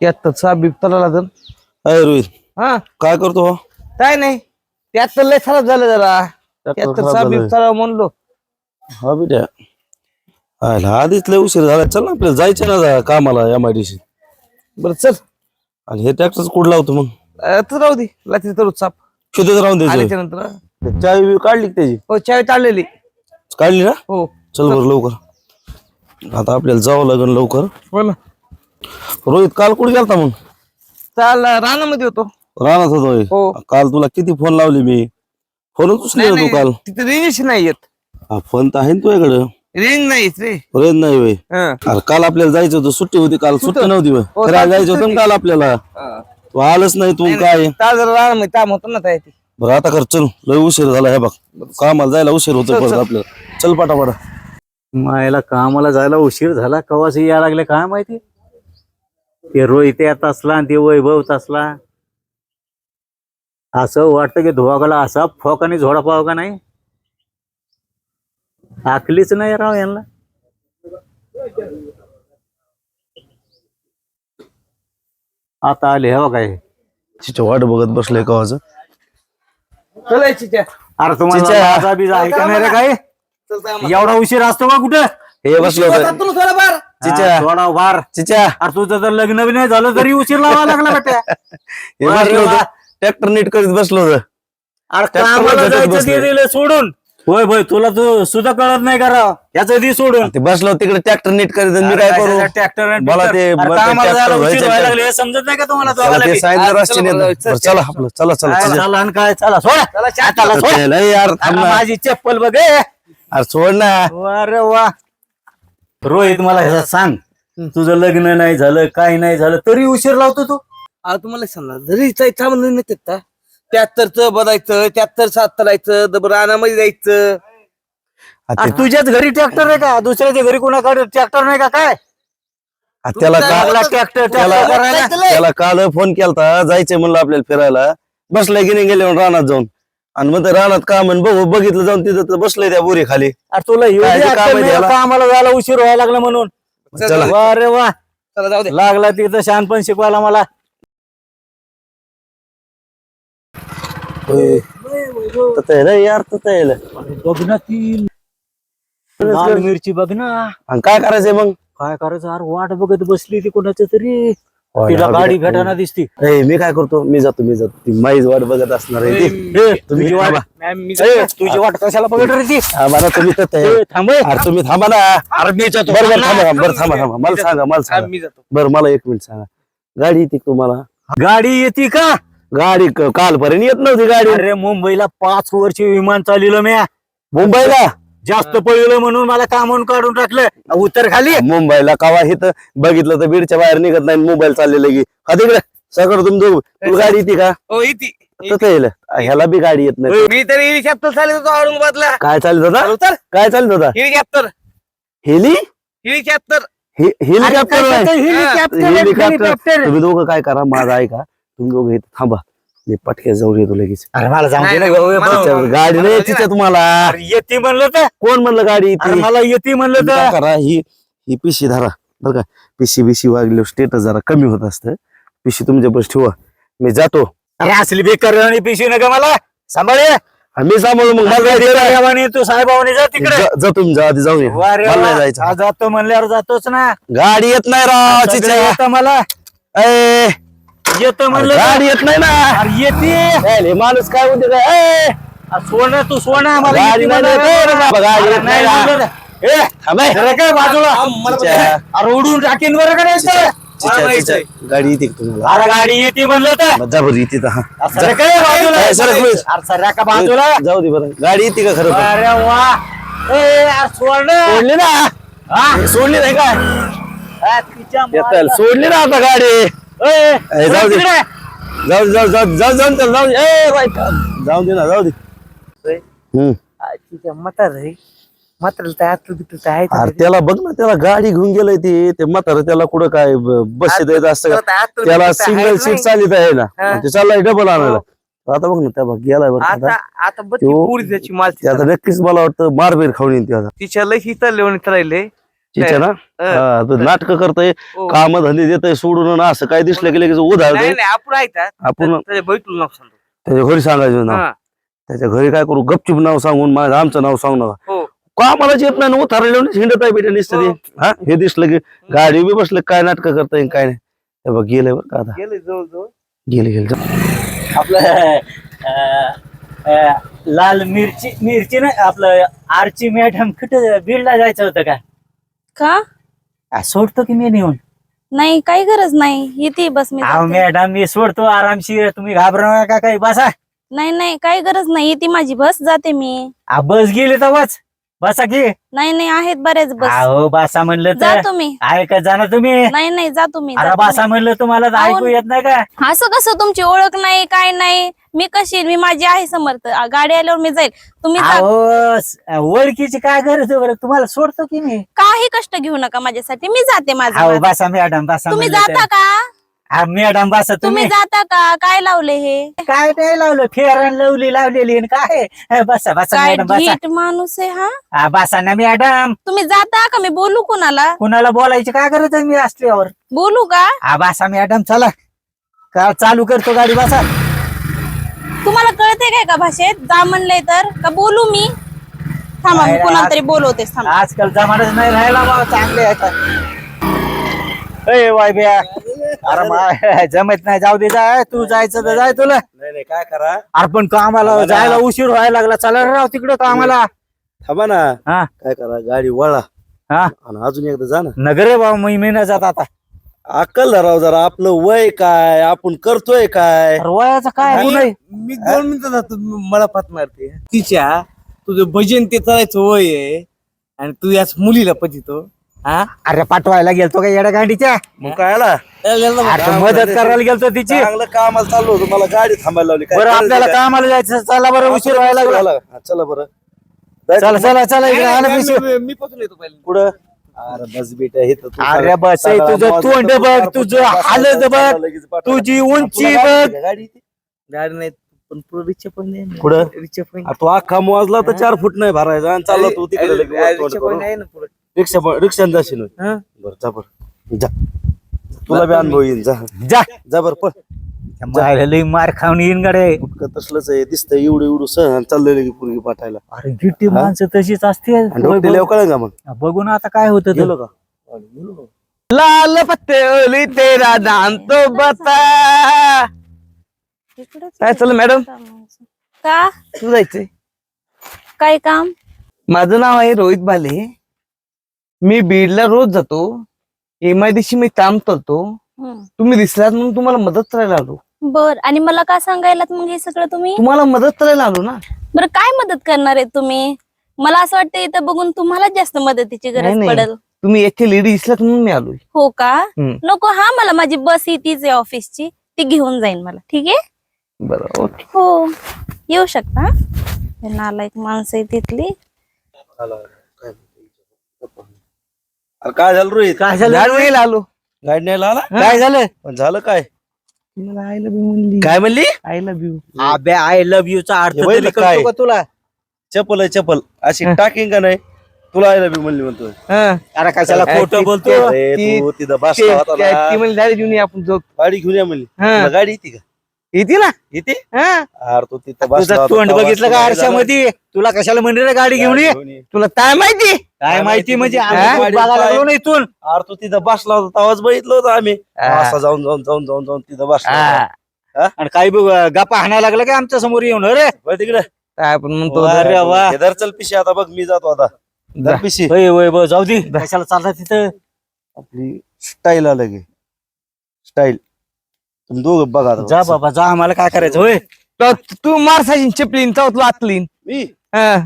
त्यात साप बिबताला लागल अय रोहित हा? काय करतो हो? काय नाही. त्यात तर लय खराब झालं जरा. त्यात तर खराब साप झालंय. बिबताला म्हणलो. हा बेटा आयला आधीच लय उशीर झाला. चल ना आपल्याला जायचं ना जा कामाला एम आय डी सी बरं चल. आणि हे ट्रॅक्टर कुठं लावतो मग? अं, तर राहू दे. लाती तर साप. शेतात राहून द्यायचं आल्याच्यानंतर. हा. बिवी काढली का त्याची? हो चावी टाळलेली काढली ना? हो. चल बरं लवकर. आता आपल्याला जावं लागेल लवकर. बोल रोहित काल कुठे गेलता मग? चाल रानामध्ये होतो. राहणार होतो हो. काल तुला किती फोन लावले मी? फोनच उचले नाही, तू काल. नाही, तिथे रेंज नाही येत. हा फोन तर आहे ना तुझ्याकडे? रेंज नाही रे. रेंज नाही होय? हा. अरे काल आपल्याला जायचं होतं. सुट्टी होती काल. सुट्टी नव्हती होय. हो, फिरायला काल जायचं होतं ना काल आपल्याला. हा. तू आलंच नाही तू काय? रानामध्ये काम होतं ना त्या बरं आता कर चल. लय उशीर झाला हे बघ. कामाला जायला उशीर होतो परत आपल्याला चल. पाटापाटा. मायला कामाला जायला उशीर झाला. कवाच यायला लागले काय माहिती? ते रोहित यात असला आणि ते वैभव असला असं वाटतं की धुवागाला असा फोकाने झोडा पाव का नाही आखलीच नाही राव यांना आता आले हे काय तिच्या वाट बघत बसलोय कवाचं चलायची त्या अरे तुम्हाला चिच्या. माझा बिजा आहे का नाही रे काय एवढा उशीर असतो का कुठं हे बसलो होतं थोडंफार चिच्या. थोडा वार चिच्या. अरे तुझं तर लग्न बी नाही झालं तरी उशीर लावा लागला बेटा. हे बसलो होतं. ट्रॅक्टर नीट करीत बसलो होतं. अरे ट्रॅक्टरला कामाला झटक जायचं बसले. ते दिलं सोडून. होय भाई तुला तू सुद्धा कळत नाही का राव? याचं दी सोडून. ते बसलो तिकडे ट्रॅक्टर नीट करीत आणि मी काय करू? ट्रॅक्टर मला ते- मला ते tractor व्हायचं व्हायला आहे. लागले. हे समजत नाही का तुम्हाला चला दोघाला ते बी? सांगितलं रस्ते चला, चला, चला आपलं चला चला काय चला. झालं आणि काय? चला सोड. चला सोड. चला, यार थांब अरे ना. माझी चप्पल बघ. अरे सोड ना. अरे वा. रोहित मला ह्याला सांग. तुझं लग्न नाही झालं काही नाही झालं तरी उशीर लावतो तू. आता तुम्हाला सांगा जरी थांबून नेतात का? त्याहत्तरच बदायचं त्याहत्तर सात करायचं दब रानामध्ये जायचं. आ तुझ्याच घरी ट्रॅक्टर आहे का? दुसऱ्याच्या घरी कोणाकडे ट्रॅक्टर नाही का काय? त्याला मला ट्रॅक्टर त्याला ट्रॅक्टर करायला त्याला काल फोन केलता जायचंय म्हणलं आपल्याला फिरायला. बसलाय की नाही गेले म्हणून रानात जाऊन. आणि मग रानात का म्हण बघू बघितलं जाऊन तिथं तर बसलंय त्या बुरी खाली अरे तुला एवढी काय ते काम अक्कल आहे नाही त्याला? का आम्हाला जायला उशीर व्हायला लागला म्हणून. चला. वा रे वा. चला जाऊ दे. लागला तिथं शहाणपण शिकवायला मला. ना यार ना. बघ ना ती. लाल मिरची बघ ना. आणि काय करायचंय मग? काय करायचं? अरे वाट बघत बसली ती कोणाचं तरी. तिला हा, गाडी बिरा- भेटाना दिसती. ए, मी काय करतो? मी जातो मी जातो. ती माईच वाट बघत असणार आहे. ती. ए, तुम्ही तुझी वाट थांबा. मॅम, मी ए, तुझी वाट कशाला बघत रे ती आम्हाला तुम्ही तर ते- ए, थांब ए. अरे तुम्ही थांबा ना. अरे मी जातो. बरं बरं थांब बरं थांबा थांबा. मला सांगा मला सांगा. मी जातो. बरं मला एक मिनिट सांगा. गाडी येते का तुम्हाला? गाडी येते का? गाडी क- कालपर्यंत येत नव्हती गाडी. अरे मुंबईला पाच वर्ष विमान चालवलं मी मुंबईला? जास्त पळलं म्हणून मला कामून काढून टाकलं. उतर खाली. मुंबईला कवा इथं बघितलं तर बीडच्या बाहेर निघत नाही मोबाईल चाललेलं की. हा तिकडे. सगळं तुमचं तुला गाडी येते का? हो येते. तसं येईल. ह्याला बी गाडी येत नाही. मी तर हेलिकॉप्टर चालत होतो औरंगाबादला. काय चालत होता? उतर काय चालत होता? Helicopter heli? हेलिकॉप्टर हे- हेलिकॉप्टर हेलिकॉप्टर आहे, हेलिकॉप्टर. हेलिकॉप्टर. तुम्ही दोघं काय करा माझा ऐका. तुम्ही दोघं इथं थांबा. मी पटक्या जाऊन येतो लगेच. अरे मला जाऊ दे ना नाही, भाऊ, भाऊ. गाडी नाही तिच्या तुम्हाला. अरे येते म्हणलं तर. कोण म्हणलं गाडी अरे येते मला येते म्हणलं तुम्ही काय तर. करा ही ही पिशी धरा. बरं का पिशी बिशी वागली स्टेटस जरा कमी होत असतं. पिशी तुमच्या बस ठेवा. मी जातो. अरे असली बेकार आणि पिशवी नका मला. सांभाळे मी सांभाळू मग मला. देवाने तू साहेबाने जा तिकडे. जा जा तुम्ही जा आधी जाऊन ये. वा रे मला नाही. जायचं. हा, जातो म्हणल्यावर जातोच ना. गाडी येत नाही राव सगळं चिच्या. येतं मला. ए, येतो म्हणलं. गाडी येत नाही ना. अरे येते. हे माणूस काय म्हणते काय सोनं तू सोनं मला गाडी येते नाही देत, बाबा, गाडी येत म्हणलं. ए. जरा काय बाजूला. अरे उडून टाकीन बरं का नाही तर? गाडी येते का तुम्हाला? अरे गाडी येते म्हणलं तर. जा बरं येते तर, हा. अरे सर काय बाजूला? ए, सरक please. अरे सर का बाजूला. जाऊ दे बरं. गाडी येते का खरं? अरे वा. ए अरे सोड सोडली ना. हा? सोडली नाही काय हा, तिच्या येताल. मायला. सोडली ना आता गाडी. जाऊ दे. जाऊ दे, जाऊ जाऊ जाऊ जाऊ चल जाऊ दे. ए, बाई, जाऊ दे ना जाऊ दे. हम्म. तिच्या म्हातार रे. म्हातार तर आतलं तिथं तर आहे अरे त्याला बघ ना त्याला गाडी घेऊन गेलंय ते. ते म्हातारं त्याला कुठं काय बस येत असतं का? त्याला सिंगल सीट. चालित आहे ना. हा. ते चाललाय डबल आणायला. आता बघ ना त्या बघ गेलाय बरं आता आता. आता बघ ती तो- पुरी त्याची माल ते आता नक्कीच मला वाटतं मारबीर खाऊन ते आता. तिच्या लय हिथं लिहून राहिले तिच्या ना. नाटक करतय हो. काम धंदे देतय सोडून आणि असं काय दिसलं की लगेच नाही नाही आपण ऐकतात आपण त्याच्या बैठून नाव सांगतो. त्याच्या घरी सांगायचं नाव. हा. त्याच्या घरी काय करू? गपचूप नाव सांगून माझं आमचं नाव सांगू नका हो. का मला येत नाही उतार हिंडत आहे बेटा नुसतं ते. हो. हा? दिसलं की गाडी बी बसलं काय नाटक करताय काय नाही. बघ गेलंय बरं का आता? गेले गेले. आपलं लाल मिरची मिरची ना आपलं आरची मॅडम कुठं बीडला जायचं होतं का? का? आ, सोडतो की मी नेऊन? नाही काही गरज नाही. येते बस मी अहो जाते. मॅडम मी सोडतो आरामशीर तुम्ही घाबरू नका काही? बसा. नाही नाही काही गरज नाही. येते माझी बस जाते मी. आ, बस गेली तर बस बसा की. नाही नाही आहेत बरेच बस. अहो बसा म्हणलं तर. तुम्ही ऐकत जा ना तुम्ही. नाही नाही जा तुम्ही जा अरे तुम्ही. बसा म्हणलं तुम्हाला तर ऐकू येत नाही का? असं कसं तुमची ओळख नाही काय नाही? मी कशी मी माझी आहे समर्थ. आ, गाडी आल्यावर मी जाईल. तुम्ही जा. अहो स- ओळखीची काय गरज आहे बरं? तुम्हाला सोडतो की मी? काही कष्ट घेऊ नका माझ्यासाठी. मी जाते माझं अहो माझं. बसा मॅडम बसा तुम्ही म्हणलं जाता तर. का? हा, मॅडम बसा तुम्ही. तुम्ही जाता का? काय लावले हे? काय नाही लावलं? फेरण लावली लावलेली आणि काय? हे, बसा बसा काय मॅडम बसा. माणूस आहे हा? हा, बसा ना मॅडम. तुम्ही जाता का? मी बोलू कुणाला? कुणाला बोलायची काय गरज आहे मी असल्यावर? बोलू का? हा बसा मॅडम चला. का चालू करतो गाडी बसा. तुम्हाला कळते काय का भाषेत? जा म्हणलंय तर. का बोलू मी? थांबा मी कुणाला तरी बोलवतेस थांबा. आजकाल जमानाच नाही राहिला बा चांगले आहे का ए वाय बिया. अरे मा- जमत नाही जाऊ दे जाय तू जायचं तर जाय तुला. नाही नाही काय करा? अरे पण कामाला आम्हाला- जायला उशीर व्हायला लागला. चला रे राव तिकडं कामाला थांबा ना. हा. काय करा गाडी वळा. हा. आणि अजून एकदा जा ना. नगर आहे बाबा मी महिना जात आता. अक्कल धराव जरा आपलं वय काय आपण करतोय काय? अरे वयाचं काय मी गुन्हा आहे? मी दोन मिनिटं जातो मला पात मारते. तिच्या तुझं भजन ते करायचं वय आहे आणि तू याच मुलीला पचितो हा? अरे पाठवायला गेलतो का येड्या गाडीच्या? मग काय आला? अरे मदत करायला गेलतो तिची. चांगलं कामाला चाललो होतो मला गाडी थांबायला लावली. काय बरं आपल्याला? कामाला जायचं चला बरं उशीर व्हायला लागला. हा, चला बरं. चला चला चला इकडे आलं. मी- मी पचून येतो पहिले. पुढं अरे बस बेटा हे तर तू अरे सगळं- बस, हे सगळं तुझं आवाज तोंड येतो, बघ, तुझं फुटलं, हालत बघ, लगेच पाठवा. तुझी उंची गाडी बघ आहे का गाडी नाही पण पुढे रिक्षा पण नाही. पुढं? रिक्षा पण अरे तू अख्खा मोजला तर चार फूट नाही भरायचा आणि चालला तू तिकडे लगेच तोंड रिक्षा पण करून. नाही ना पुढे रिक्षा पण- रिक्षाने जाशील होय. हा? बरं जा बरं जा तुला बी अनुभव येईल जा जा जा बरं पण मायला लई मार खाऊन येईन गडे फुटकं तसलंच आहे. दिसतंय एवढं एवढं सहन चाललेलं की पूर्वी पाठायला. अरे गिट्टी माणसं तशीच असते कळलं का मग? बघून आता काय होत गेलो का? लाल पत्ते ओली तेरा नाम तो बता. काय चाललं मॅडम? का? तू जायचंय? काय काम? माझं नाव आहे रोहित भाले. मी बीडला रोज जातो. एमआयडीशी मी काम करतो. तुम्ही दिसलात म्हणून तुम्हाला मदत करायला आलो. बर आणि मला का सांगायलात मग हे सगळं तुम्ही? तुम्हाला मदत करायला आलो ना. बरं काय मदत करणार आहे तुम्ही? मला असं वाटतं इथं बघून तुम्हाला जास्त मदतीची नाही, गरज नाही. पडेल. तुम्ही येथे लेडी दिसलात म्हणून मी आलोय. हो का? हम्म. नको हा मला माझी बस येतीच आहे ऑफिसची ती घेऊन जाईन मला ठीक आहे? बरं ओके. हो. येऊ शकता हा? हे नालायक माणसं आहे तिथली. अरे काय झालं रोहित काय झालं. गाडी न्यायला आलो? गाडी न्यायला आला? काय झालं? पण झालं काय? मला आय लव्ह यू म्हणली. काय म्हणली? आय लव्ह यू अबे आय लव्ह यू चा अर्थ हे बघितलं तरी काय? कळतो का तुला? चपल आहे चपल. अशी टाकिंग का नाही? तुला आय लव्ह म्हणली म्हणतो अरे कशाला काय खोटं ती- बोलतो ते- अरे ती- तू तिथं बसला होता ना. ती म्हणली गाडी घेऊन ये आपण जाऊ. गाडी घेऊन या म्हणली. हा. तुला गाडी येते का? येते ना. येते? हा. अरे तू तिथं बसला तुझं होता, तोंड तेव्हा बघितलं का तुला आरशामध्ये? तुला कशाला म्हणले रे गाडी घेऊन ये? गाडी तुला काय माहिती? काय माहिती म्हणजे म्हणजे आम्ही काय? खूप बघायला लागलो ना इथून. अरे तू तिथं बसला होता तेव्हाच बघितलं होतं आम्ही. हा. असा जाऊन जाऊन जाऊन जाऊन जाऊन तिथं बसला हा. आणि काही बघ गप्पा हाणायला लागला का आमच्यासमोर येऊन? अरे! तिकडे. काय आपण म्हणतो अरे वा. हे चल पिशी आता बघ मी जातो आता. जा. पिशी. होय होय बघ, जाऊ दे. कशाला चालला तिथं? आपली स्टाईल आलं गे स्टाईल तुम्ही दोघं बघा आता. जा बाबा जा आम्हाला काय करायचं? होय. तो- तू मारसाची चपलीन तुला आतलीन. मी? हा.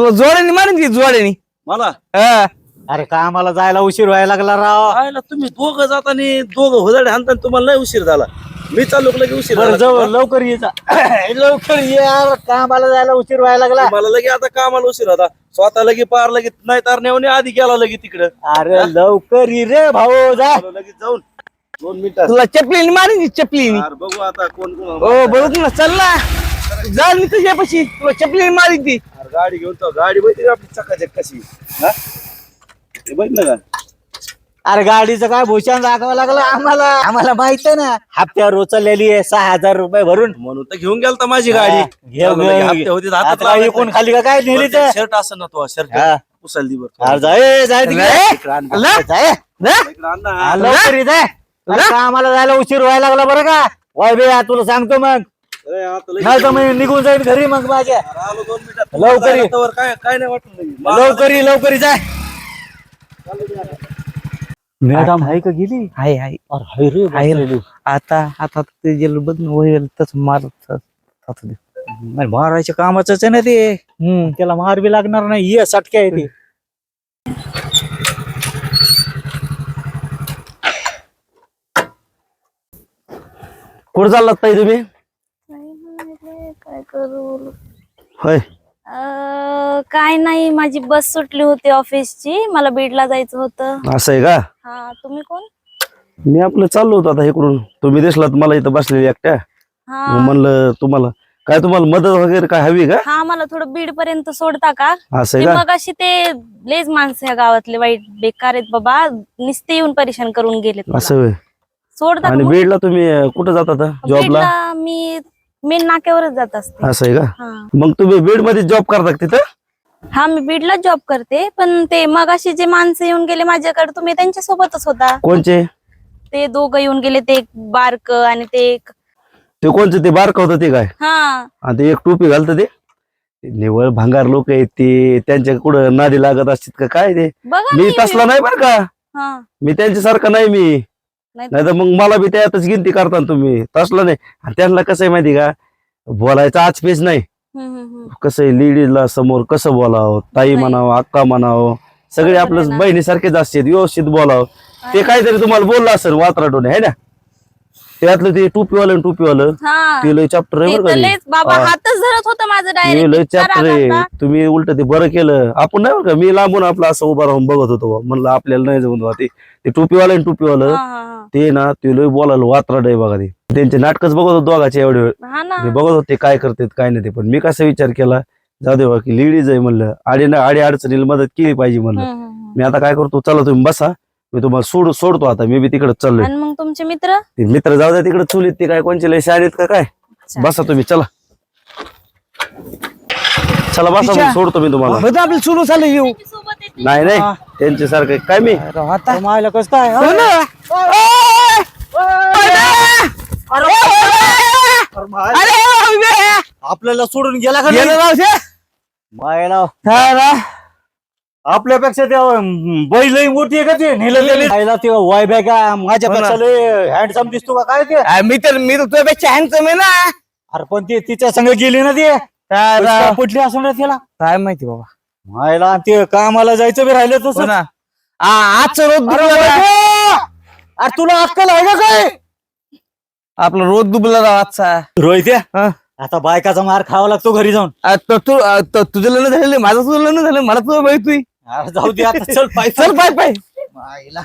बघू तुला जोड्याने मारेन की जोड्याने? मला? हा. अरे का आम्हाला जायला उशीर व्हायला लागला राव? तुम्ही दोघं जाताना दोघं हुदाडे हाणताना तुम्हाला नाही उशीर झाला. मी चाललो की लगे उशीर बरं झाला. जवळ लवकर ये जा. लवकर ये यार कामाला जायला उशीर व्हायला लागला? मला लगे आता कामाला उशीर होता. स्वतः लगे पार लगे नाही तर नेऊन आधी गेला लगे तिकडं. अरे लवकर ये रे भाऊ जा. लगेच जाऊन. दोन मिनिटात तुला चपलीने मारेन की चपलीने? अरे बघू आता कोण कोण हो बरोबर ना चल ना. जा मी तुझ्यापाशी तुला चपलीने मारीन ती. अरे गाडी घेऊन तो गाडी माहिती का आपली चकाचक कशी हा? बघितलं का अरे गाडीचं काय भूषण दाखवावं लागलं आम्हाला आम्हाला माहीत आहे ना हप्त्यावर उचललेली आहे सहा हजार रुपये भरून म्हणून तर घेऊन गेलता माझी गाडी घेऊ, आता काय. इकून खाली का काय नेली तर शर्ट असं ना तो शर्ट हा. उचल दी अरे जाय जाय तिकडे. इकडं आण. जाय. लवकर ये, जाय. अरे आम्हाला जायला उशीर व्हायला लागला बरं का वाय बे तुला सांगतो मग नाही तर मी निघून जाईन घरी मग माझ्या लवकर ये. काय काय नाही वाटलं लवकर ये, लवकर जाय मॅडम आहे का गेली? आहे आहे. अरे हाय रे आहे बसलेली. आता आता ते जे बघ होईल तस मारत मारायच्या कामाच आहे ना ते. हम्म त्याला मार बी लागणार नाही. ये सटके आहे ते कुठं चाललात ताई तुम्ही? काय करू होय. अं, काय नाही माझी बस सुटली होती ऑफिसची. मला बीडला जायचं होतं. असं आहे का? हा तुम्ही कोण? मी आपलं चाललो होतो आता इकडून. तुम्ही दिसलात मला इथं बसलेली एकट्या. हा. म्हणलं तुम्हाला काय तुम्हाला मदत वगैरे काय हवी का? हा मला थोडं बीड पर्यंत सोडता का? असं ते आहे का? मग अशी ते लेज माणसं या गावातले वाईट बेकार आहेत बाबा. नुसते येऊन परेशान करून गेलेत मला. असं होय. सोडता का आणि मग? बीडला तुम्ही अं, कुठं जात जॉबला बीडला मी मेन नाक्यावरच जात असते. असं आहे का? हा. मग तुम्ही बीडमध्ये जॉब करता का तिथं? हा मी बीडला जॉब करते पण ते मग अशी जे माणसं येऊन गेले माझ्याकडे तुम्ही त्यांच्या सोबतच होता. कोणचे? ते दोघं येऊन गेले ते एक बारक आणि ते एक ते कोणचे? ते बारक होतं ते काय? हा. आणि ते एक टोपी घालतं ते? ते निव्वळ भांगार लोक आहेत ते त्यांच्या कुठं नादी लागत असतात का काय ते? बघा मी तसला नाही बरं का. हा. मी त्यांच्यासारखं नाही मी. नाही तर मग मला बी त्यातच गिनती करता ना तुम्ही. तसलं नाही. आणि त्यांना कसं आहे माहिती का? बोलायचं आज पेज नाही. कसं आहे लेडीजला समोर कसं बोलावं? ताई. म्हणावं अक्का म्हणावं सगळे आपलं. बहिणीसारखेच असतात व्यवस्थित बोलावं. ते काहीतरी तुम्हाला बोललं असेल वात्राटून आहे ना? त्यातलं ते टोपीवालं टोपीवालं हा. ते लय चॅप्टर आहे ते बरं का ते. लयच बाबा हा. हातच धरत होतं माझं ते डायरेक्ट लय चॅप्टर आहे. तुम्ही उलट ते बरं केलं. आपण नाही बरं का मी लांबून आपलं असं उभा राहून बघत होतो. म्हणलं आपल्याला नाही जमून. ते. ते टोपीवालं आणि टोपीवालं ते ना ते लय बोलायला वात्राड आहे बघा ते. त्यांचे नाटकच बघत होतो दोघाचे एवढे वेळ. हा ना. मी बघत होते काय करतात काय नाही ते. पण मी कसा विचार केला जाऊ दे बा की लेडीज आहे म्हणलं. आडी ना आडी अडचणीला मदत केली पाहिजे म्हणलं. हम्म, हम्म, हम्म. मी आता काय करतो चला तुम्ही बसा. मी तुम्हाला सोड सोडतो आता. मी बी तिकडे चाललोय. आणि मग तुमचे मित्र? ते मित्र जाऊ द्या तिकडे चुलीत. ते काय कोणचे लय शाळेत का काय? बसा तुम्ही चला. चला बसा तिच्या- मग सोडतो मी तुम्हाला. आपलं सुरू झालं येऊ. सोबत येते. नाही. नाही त्यांच्यासारखं काय मी? आता. मायला कस काय हो? ना. अरे. आपल्याला सोडून गेला का गेलं नाही? राव ते. मायला हा ना. आपल्यापेक्षा त्या बैल लई मोठी आहे का ते? नेलं ते वाय बॅग माझ्यापेक्षा लय हँडसम दिसतो का? काय ते? मी तर मी तर तुझ्यापेक्षा हँडसम आहे ना. अरे पण ते तिच्या संग गेली ना ते. काय पटली असं ना त्याला काय माहिती बाबा. मायला ते कामाला जायचं बी राहिलं हो तसं ना. आ- आजचं रोज अरे तुला अक्कल आहे का काय? आपलं रोज दुबला राव आजचा. रोहित हा. आता बायकाचा मार खावा लागतो घरी जाऊन. तुझं लग्न झालेलं माझं तुझं लग्न झालं मला तुझं माहिती अरे जाऊ दे आता चल पाय चल पाय पाय मायला.